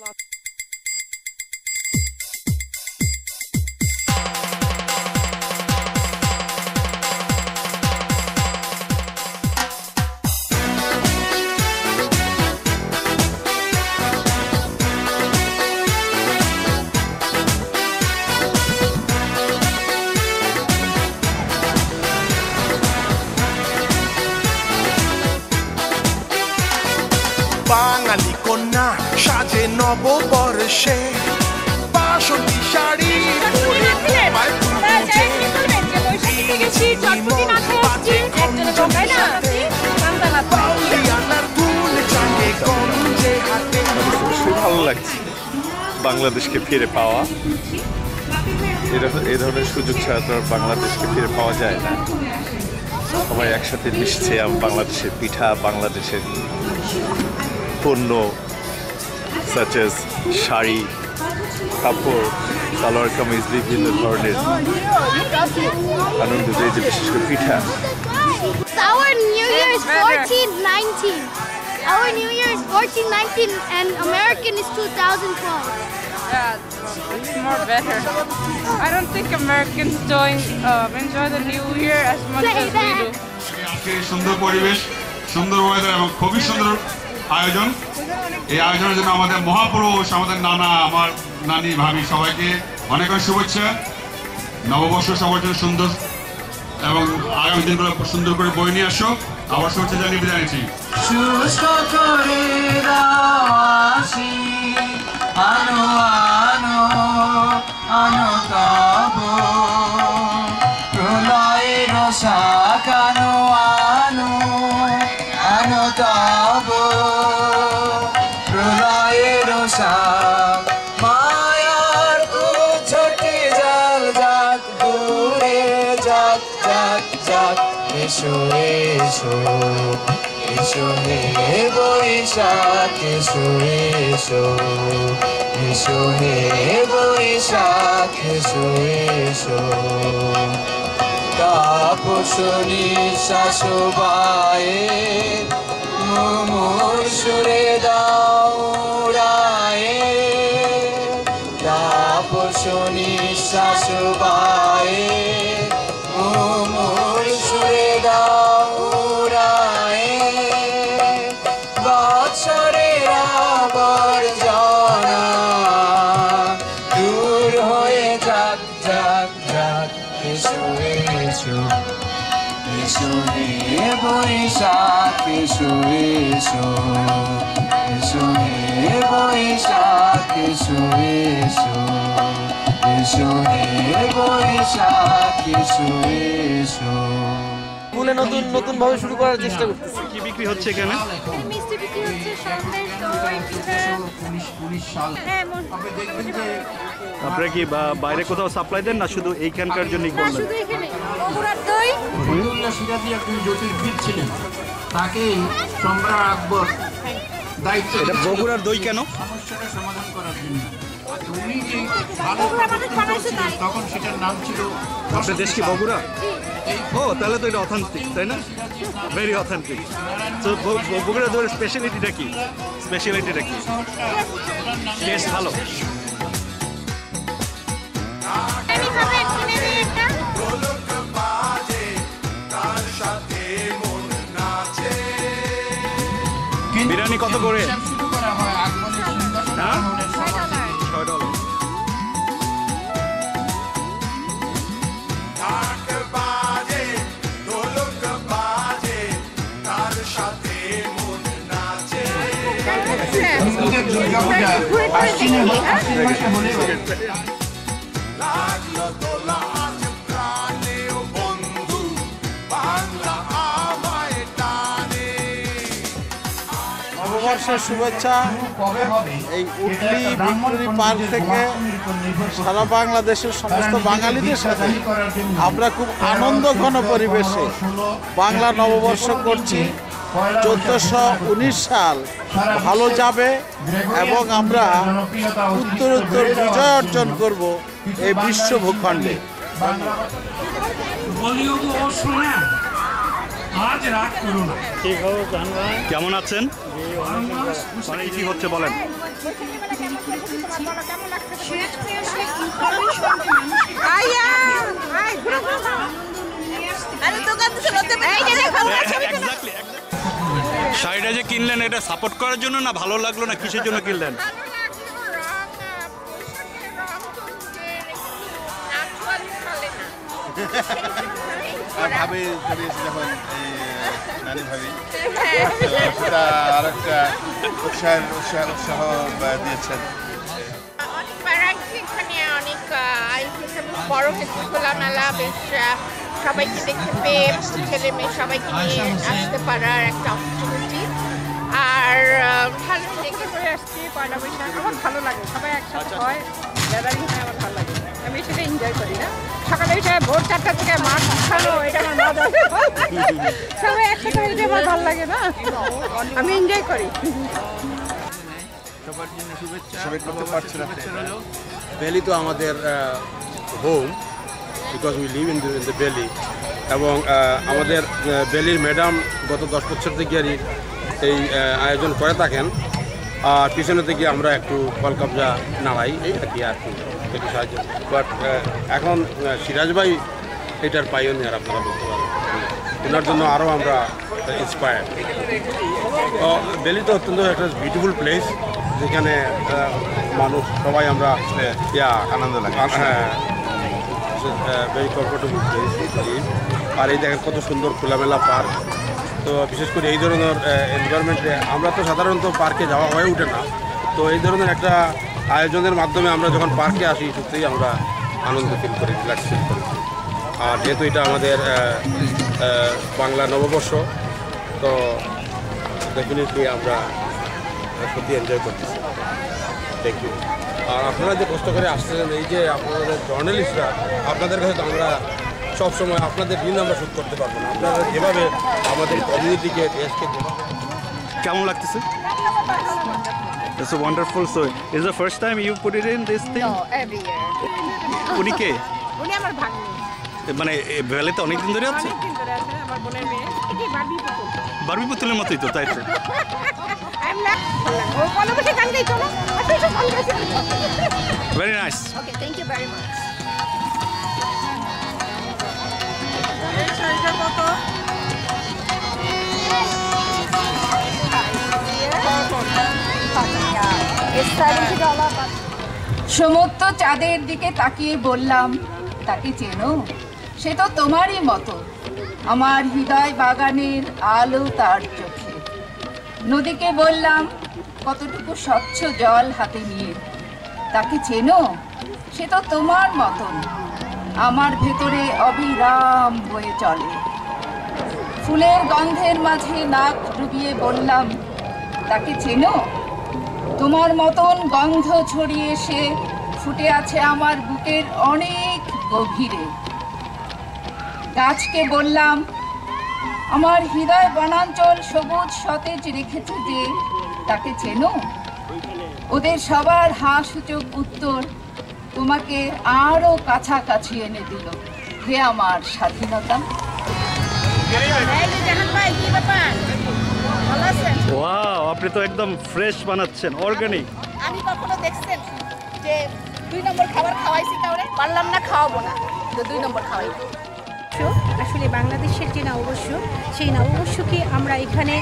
বাঙালি বাংলাদেশকে ফিরে পাওয়া এই ধরনের সুযোগ ছাড়া তো বাংলাদেশকে ফিরে পাওয়া যায় না সবাই একসাথে মিশছে বাংলাদেশের পিঠা, বাংলাদেশের পণ্য সাচ শাড়ি, কাপড়, সালোয়ার কামিজ, বিভিন্ন ধরনের আনন্দ এই যে বিশেষ করে পিঠা Our New Year is 1419. Our New Year is 1419 and American is 2012. Yeah, it's more better. I don't think Americans join, um, enjoy the New Year as much as we do. আজকে সুন্দর পরিবেশ সুন্দর ওয়েদার এবং খুবই সুন্দর আয়োজন। এই আয়োজনের জন্য আমাদের মহাপুরুষ আমাদের নানা আমার নানি ভাবি সবাইকে অনেক অনেক শুভেচ্ছা। নববর্ষ সবার জন্য সুন্দর এবং আগামী দিনগুলো সুন্দর করে বই নিয়ে আসো। আবার শুভেচ্ছা জানিয়ে বিদায় あのあのあのか হে বৈশাখ এসো। হে বৈশাখ এসো। তাপসনি শাশুবায়ে মুমুর সুরে দাউড়ায়ে এসো এসো এসো হে বৈশাখ এসো এসো এসো হে বৈশাখ এসো এসো। স্কুলে নতুন নতুন ভাবে শুরু করার চেষ্টা করতেছি। কি বিক্রি হচ্ছে এখানে? মিষ্টি বিক্রি হচ্ছে সন্দেশ দই পিঠা। হ্যাঁ আপনারা কি বা- বাইরে কোথাও সাপ্লাই দেন না? শুধু এইখানকার জন্যই করলেন? শুধু এখানে। দই। সিরাজি একজন জ্যোতির্বিদ ছিলেন। তাকেই সম্রাট আকবর দায়িত্ব এটা বগুড়ার দই কেন? সমস্যাটা সমাধান করার জন্য। উনি যে ভালো বগুড়া মানুষ বানাইছে ছিলেন, তাই। তখন সেটার নাম ছিল আপনার দেশ কি বগুড়া? ও তাহলে তো এটা অথেন্টিক তাই না? ভেরি অথেন্টিক তো বগুড়া দইয়ের স্পেশালিটিটা কি? স্পেশালিটিটা কি? টেস্ট ভালো। আরোহণের করে? ছয় ডলার। তার সাথে মন নাচে। আশ্বিনের মাসে নববর্ষের শুভেচ্ছা এই উটলি ভিক্টোরি পার্ক থেকে সারা বাংলাদেশের সমস্ত বাঙালিদের সাথে আমরা খুব আনন্দ ঘন পরিবেশে বাংলা নববর্ষ করছি। চোদ্দোশো উনিশ সাল ভালো যাবে এবং আমরা উত্তর উত্তর বিজয় অর্জন করব এই বিশ্ব ভূখণ্ডে। কেমন আছেন? মানে কি হচ্ছে বলেন? শাড়িটা যে কিনলেন এটা সাপোর্ট করার জন্য না ভালো লাগল না? কিসের জন্য কিনলেন? ভাবি যখন নানি ভাবি। সেটা আরেকটা উৎসাহের উৎসাহ উৎসাহ দিয়েছেন। এখানে অনেক বড় হয়েছে খোলামেলা বেশ সবাইকে দেখতে পেয়ে ছেলে মেয়ে সবাইকে নিয়ে আসতে পারার একটা অপরচুনিটি আর ভালো দেখে করে আসছি পয়লা বৈশাখ। আমার ভালো লাগে। সবাই একসাথে হয় হয় আমার ভালো লাগে। আমি সেটা এনজয় করি না। সকালে উঠে ভোর মাছ খানো সবাই একসাথে আমার ভালো লাগে না। আমি এনজয় করি। ভ্যালি তো আমাদের home because we live in the valley এবং আমাদের ভ্যালির ম্যাডাম গত দশ বছর থেকে আর এই আয়োজন করে থাকেন। আর পিছনে থেকে আমরা একটু কলকাবজা নাড়াই, এই আর কি আর কি। একটু সাহায্য। বাট এখন সিরাজ ভাই এটার পাইওনিয়ার আপনারা বলতে পারেন। ওনার জন্য আরও আমরা ইন্সপায়ার তো বেলি তো অত্যন্ত একটা বিউটিফুল প্লেস যেখানে মানুষ সবাই আমরা ইয়া আনন্দ লাগে। হ্যাঁ। ভেরি কমফোর্টেবল প্লেস আর এই দেখেন কত সুন্দর খোলামেলা পার্ক তো বিশেষ করে এই ধরনের এনভায়রনমেন্টে আমরা তো সাধারণত পার্কে যাওয়া হয়ে ওঠে না। তো এই ধরনের একটা আয়োজনের মাধ্যমে আমরা যখন পার্কে আসি, সত্যিই আমরা আনন্দ ফিল করি রিল্যাক্স ফিল করি। আর যেহেতু এটা আমাদের বাংলা নববর্ষ, তো ডেফিনেটলি আমরা সত্যি এনজয় করতেছি। থ্যাংক ইউ আর আপনারা যে কষ্ট করে আসতেছেন এই যে আপনাদের জার্নালিস্টরা আপনাদের কাছে তো আমরা সবসময় আপনাদের ঋণ আমরা শোধ করতে পারব না। আপনারা যেভাবে আমাদের কমিউনিটিকে দেশকে কেমন লাগতেছে? It's a wonderful so is the first time you put it in this thing? No, every year. উনি কে? উনি আমার ভাগ্নি। মানে ভ্যালিতে অনেক দিন ধরে আছে? অনেকদিন ধরে আছে আমার বোনের মেয়ে। এটি বারবি পুতুল। বারবি পুতুলের মতোই তো তাই তো। I M love. ও পয়লা বসে গান গাইতো না? আচ্ছা ভালো গেছে very nice okay thank you very much সমস্ত চাঁদের দিকে তাকিয়ে বললাম, তাকে চেনো? সে তো তোমারই মতো। আমার হৃদয় বাগানের আলো তার চোখে। নদীকে বললাম, কতটুকু স্বচ্ছ জল হাতে নিয়ে। তাকে চেনো? সে তো তোমার মতন। আমার ভেতরে অবিরাম বয়ে চলে। ফুলের গন্ধের মাঝে নাক ডুবিয়ে বললাম, তাকে চেনো? তোমার মতন গন্ধ ছড়িয়ে এসে ফুটে আছে আমার বুকের অনেক গভীরে। গাছকে বললাম, আমার হৃদয় বনাঞ্চল সবুজ সতেজ রেখেছে যে তাকে চেনো? ওদের সবার হাসূচক উত্তর তোমাকে আরও কাছাকাছি এনে দিল। হে আমার স্বাধীনতা। ওয়াও আপনি তো একদম ফ্রেশ বানাচ্ছেন অর্গানিক আমি কখনো দেখছেন যে দুই নম্বর খাবার খাওয়াইছি কাউরে? পারলাম না খাওয়াবো না। তো দুই নম্বর খাওয়াই। আসলে বাংলাদেশের যে নববর্ষ সেই নববর্ষকে আমরা এখানে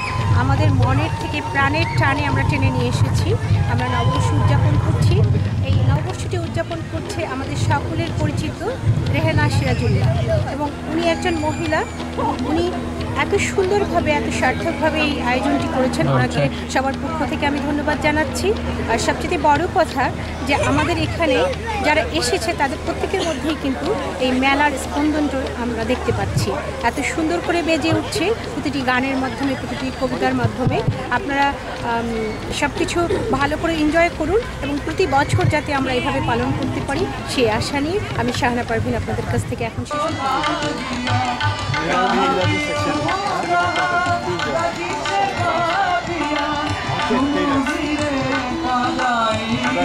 আমাদের মনের থেকে প্রাণের টানে আমরা টেনে নিয়ে এসেছি। আমরা নববর্ষ উদযাপন করছি। এই নববর্ষটি উদযাপন করছে আমাদের সকলের পরিচিত রেহেনা সিরাজুল্লাহ। এবং উনি একজন মহিলা উনি এত সুন্দরভাবে এত সার্থকভাবে এই আয়োজনটি করেছেন। ওনাকে সবার পক্ষ থেকে আমি ধন্যবাদ জানাচ্ছি। আর সবচেয়ে বড় কথা যে আমাদের এখানে যারা এসেছে তাদের প্রত্যেকের মধ্যেই কিন্তু এই মেলার স্পন্দনটা আমরা দেখতে পাচ্ছি। এত সুন্দর করে বেজে উঠছে প্রতিটি গানের মাধ্যমে প্রতিটি কবিতার মাধ্যমে। আপনারা সব কিছু ভালো করে এনজয় করুন এবং প্রতি বছর যাতে আমরা এভাবে পালন করতে পারি সেই আশা নিয়ে আমি শাহনা পারভিন আপনাদের কাছ থেকে এখন শেষ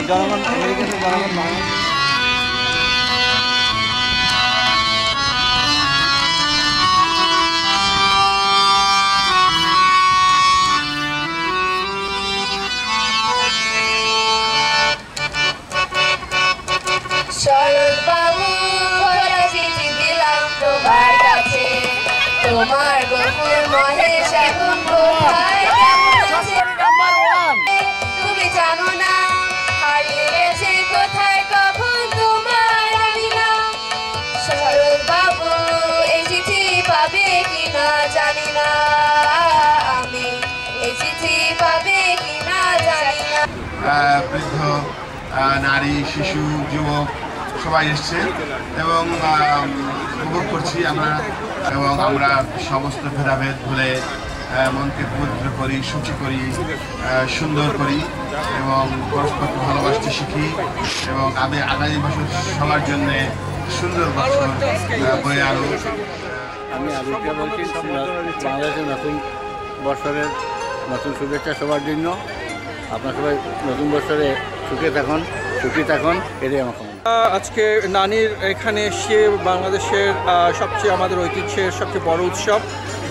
জনগণ আমেরিকাতে জনগণ বাংলাদেশ Charlotte Ball. তোমার কোথায় কেমন আছে? তুমি জানো না হারিয়ে গেছে কোথায় কখন তোমার না জানি না আমি জানি না বৃদ্ধ নারী, শিশু, যুবক, সবাই এসছে এবং উপভোগ করছি আমরা এবং আমরা সমস্ত ভেদাভেদ ভুলে মনকে পবিত্র করি সুচি করি সুন্দর করি এবং পরস্পরকে ভালোবাসতে শিখি এবং আমি আগামী বছর সবার জন্যে সুন্দর বছর বয়ে আনো আমি আদিত্য বলছি বাংলাদেশের নতুন বছরের নতুন শুভেচ্ছা সবার জন্য। আপনার সবাই নতুন বছরে সুখে থাকুন। সুখী থাকুন এটাই আমার কামনা। আজকে নানির এখানে এসে বাংলাদেশের সবচেয়ে আমাদের ঐতিহ্যের সবচেয়ে বড় উৎসব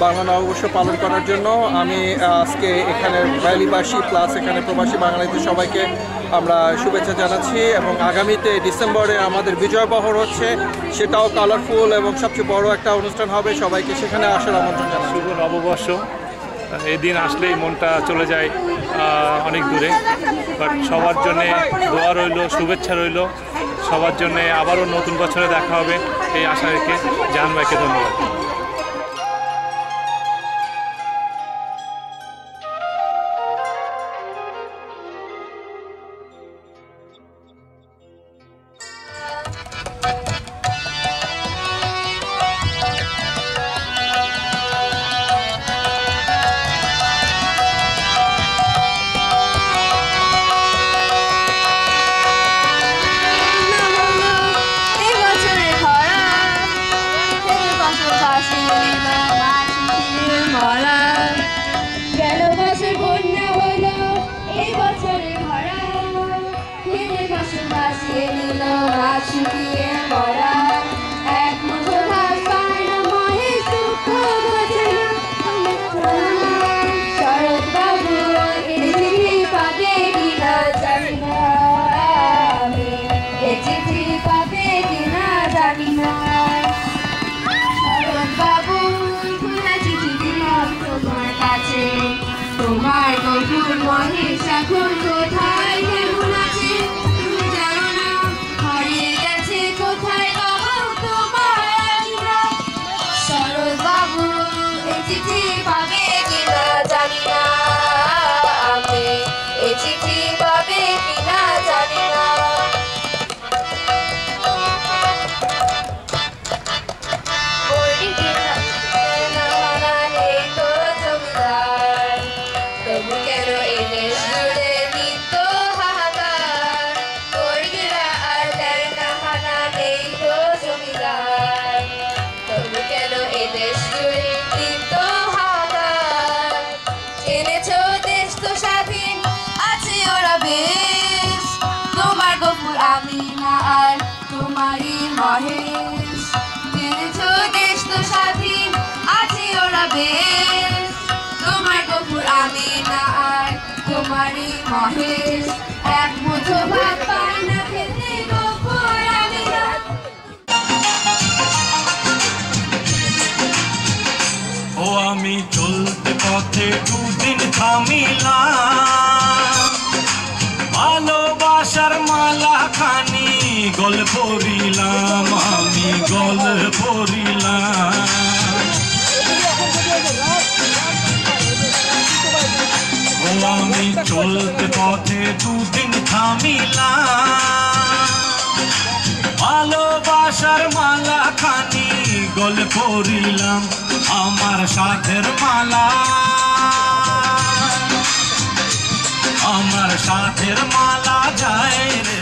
বাংলা নববর্ষ পালন করার জন্য আমি আজকে এখানে ভ্যালিবাসী প্লাস এখানে প্রবাসী বাঙালিদের সবাইকে আমরা শুভেচ্ছা জানাচ্ছি এবং আগামীতে ডিসেম্বরে আমাদের বিজয় বহর হচ্ছে সেটাও কালারফুল এবং সবচেয়ে বড় একটা অনুষ্ঠান হবে সবাইকে সেখানে আসার আমন্ত্রণ জানাচ্ছি। শুভ নববর্ষ। এদিন আসলেই মনটা চলে যায়। অনেক দূরে। বাট সবার জন্যে দোয়া রইল, শুভেচ্ছা রইল। সবার জন্যে আবারও নতুন বছরে দেখা হবে, এই আশা রেখে জাহান ধন্যবাদ। ও আমি চলতে পথে দুদিন থামিলাম। ভালোবাসার মালা খানি গল পড়িলাম আমি গল আমি চলতে পথে দুদিন থামিলাম। ভালোবাসার মালা খানি গলে পড়িলাম আমার সাথের মালা। আমার সাথের মালা যায় রে।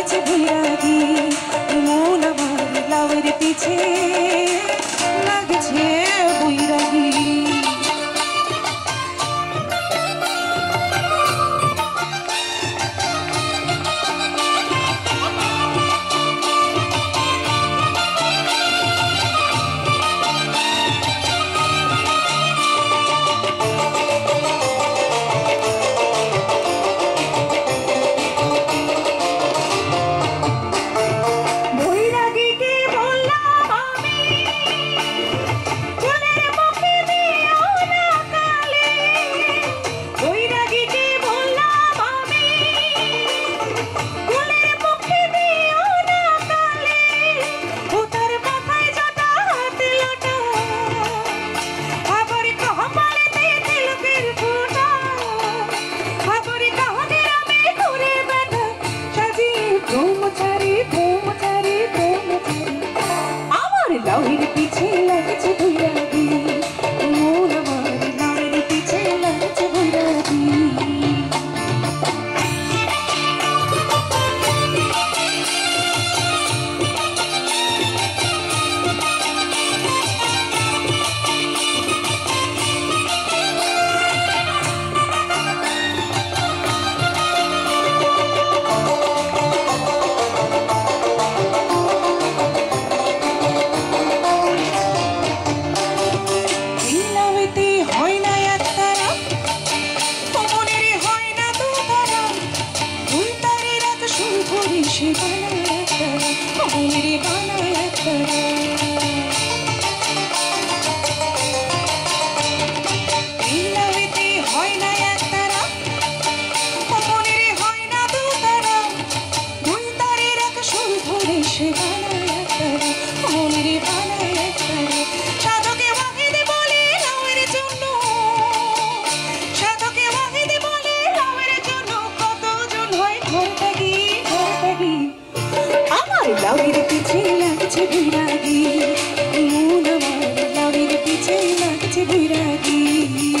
नाच बिरती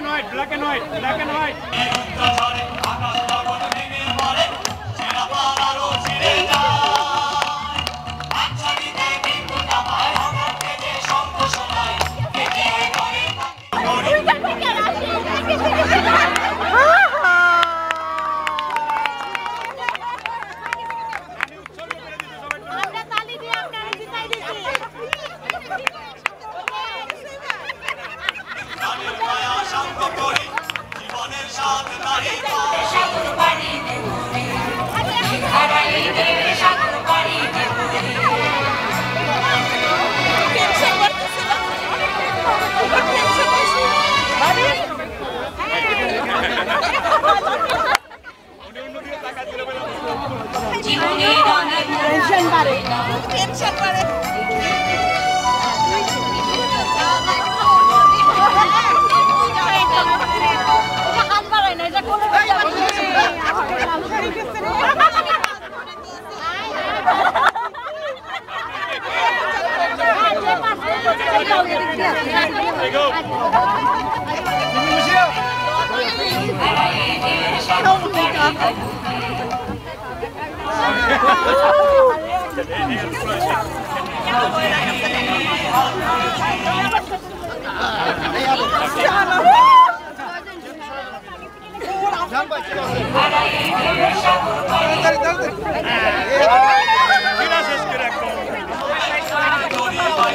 and white, black and white, black and white.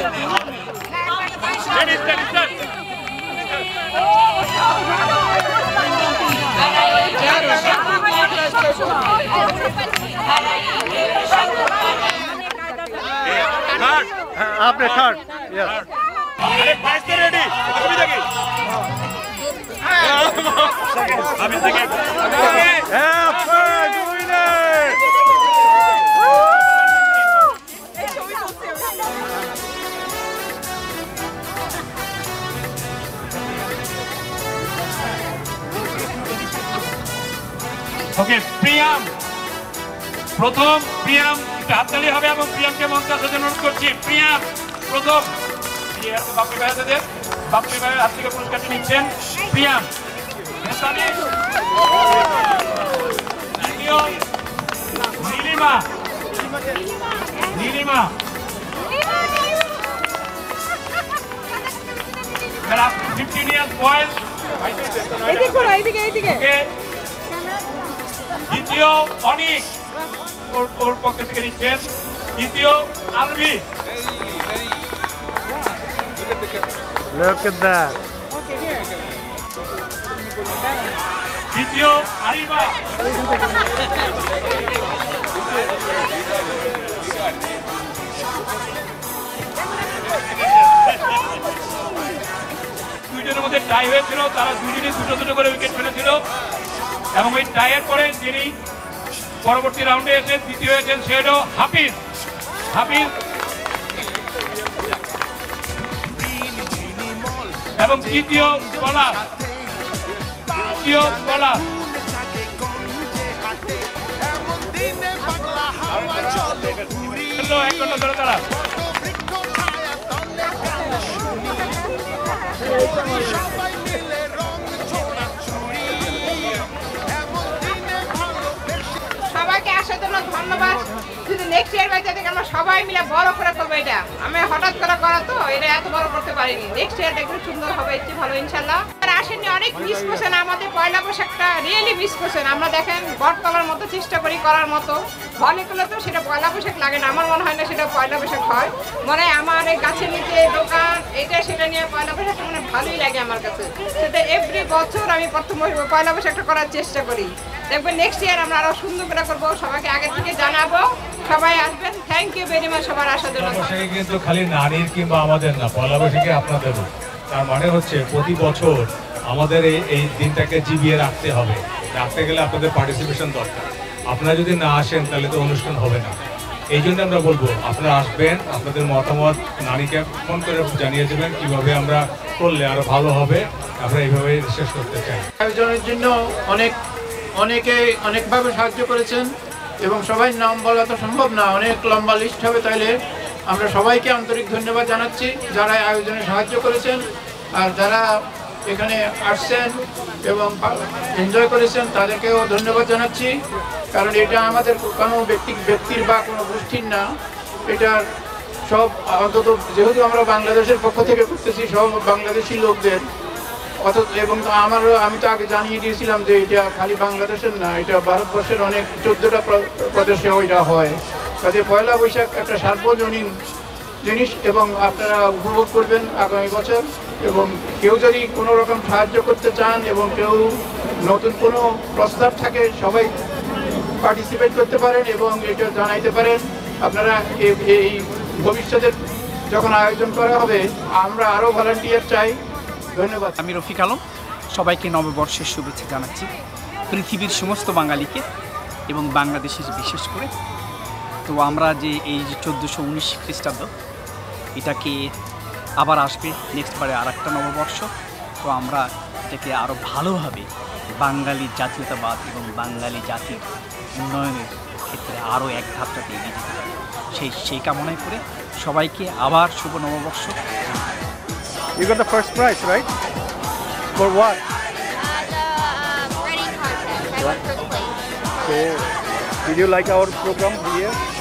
আপনি থার্ড ইয়েস আরে প্রাইস তো রেডি অসুবিধা কি আমি সেকেন্ড হ্যাঁ ফার্স্ট প্রথম প্রিয়াম একটু হাততালি হবে এবং প্রিয়ামকে মঞ্চে আসার জন্য অনুরোধ করছি। প্রিয়াম প্রথম। বাপ্পি ভাই হাতে দেন বাপ্পি ভাইয়ের হাত থেকে পুরস্কারটি নিচ্ছেন। প্রিয়াম নীলিমা। নীলিমা। যারা ফিফটিন ইয়ার্স বয়স দ্বিতীয় অনিক। ওর পক্ষ থেকে নিচ্ছেন দ্বিতীয় আলবি Look at that. দ্বিতীয় আরিবা। দুইজনের মধ্যে টাই হয়েছিল তারা দুজনই দুটো দুটো করে উইকেট ফেলেছিল। এবং ওই টাইয়ের পরে যিনি পরবর্তী রাউন্ডে এসে দ্বিতীয় হয়েছেন সে হলো হাফিজ। হাফিজ। এবং তৃতীয় বলার। তৃতীয় ধরে তারা জন্য ধন্যবাদ। কিন্তু নেক্সট ইয়ার বাইতে থেকে আমরা সবাই মিলে বড় করে করব এটা। আমি হঠাৎ করে করা তো, এটা এত বড় করতে পারিনি। নেক্সট ইয়ারটা একটু সুন্দর হবে, একটু ভালো, ইনশাল্লাহ। আর আসেননি অনেক মিস করছেন আমাদের পয়লা পোশাকটা রিয়েলি মিস করছেন আমরা দেখেন বটতলার মতো, চেষ্টা করি করার মতো। করলে তো সেটা পয়লা বৈশাখ লাগে না। আমার মনে হয় না সেটা পয়লা বৈশাখ হয়। মনে হয় আমার এই গাছের নিচে দোকান এটা সেটা নিয়ে পয়লা বৈশাখ মানে ভালোই লাগে আমার কাছে। সেটা এভরি বছর আমি প্রথম পয়লা বৈশাখটা করার চেষ্টা করি। দেখবেন নেক্সট ইয়ার আমরা আরও সুন্দর করে করব সবাইকে আগে থেকে জানাব। সবাই আসবেন। থ্যাংক ইউ ভেরি মাচ সবার আসার জন্য কিন্তু খালি নারীর কিংবা আমাদের না পয়লা বৈশাখী আপনাদেরও। তার মানে হচ্ছে প্রতি বছর আমাদের এই এই দিনটাকে জিবিয়ে রাখতে হবে। রাখতে গেলে আপনাদের পার্টিসিপেশন দরকার। আপনারা যদি না আসেন, তাহলে তো অনুষ্ঠান হবে না। এই জন্য আমরা বলব, আপনারা আসবেন, আপনাদের মতামত, নারীকে ফোন করে জানিয়ে দেবেন কীভাবে আমরা করলে আরও ভালো হবে। আমরা এইভাবে শেষ করতে চাই। আয়োজনের জন্য অনেক, অনেকে অনেকভাবে সাহায্য করেছেন এবং সবাই নাম বলা তো সম্ভব না, অনেক লম্বা লিস্ট হবে তাইলে। আমরা সবাইকে আন্তরিক ধন্যবাদ জানাচ্ছি যারা আয়োজনে সাহায্য করেছেন আর যারা এখানে আসছেন এবং এনজয় করেছেন তাদেরকেও ধন্যবাদ জানাচ্ছি। কারণ এটা আমাদের কোনো ব্যক্তি, ব্যক্তির বা কোনো গোষ্ঠীর না। এটার সব অন্তত যেহেতু আমরা বাংলাদেশের পক্ষ থেকে করতেছি, সব বাংলাদেশি লোকদের। অথচ এবং আমারও, আমি তো আগে জানিয়ে দিয়েছিলাম যে এটা খালি বাংলাদেশের না, এটা ভারতবর্ষের অনেক চোদ্দটা প্রদেশে ওইটা হয়। কাজে পয়লা বৈশাখ একটা সার্বজনীন জিনিস এবং আপনারা উপভোগ করবেন আগামী বছর। এবং কেউ যদি কোনো রকম সাহায্য করতে চান এবং কেউ নতুন কোনো প্রস্তাব থাকে, সবাই পার্টিসিপেট করতে পারেন এবং এটা জানাইতে পারেন। আপনারা এই ভবিষ্যতের যখন আয়োজন করা হবে, আমরা আরও ভলান্টিয়ার চাই। ধন্যবাদ। আমি রফিক আলম, সবাইকে নববর্ষের শুভেচ্ছা জানাচ্ছি। পৃথিবীর সমস্ত বাঙালিকে এবং বাংলাদেশের বিশেষ করে। তো আমরা যে এই যে চোদ্দোশো উনিশ খ্রিস্টাব্দ, এটাকে আবার আসবে নেক্সট বারে আর একটা নববর্ষ তো আমরা এটাকে আরও ভালোভাবে বাঙালি জাতীয়তাবাদ এবং বাঙালি জাতির উন্নয়নের ক্ষেত্রে আরও এক ধাপটাতে এগিয়ে যেতে পারি সেই সেই কামনাই করে সবাইকে আবার শুভ নববর্ষ You got the first prize, right? For what? Writing contest. I won first place. So, did you like our program here?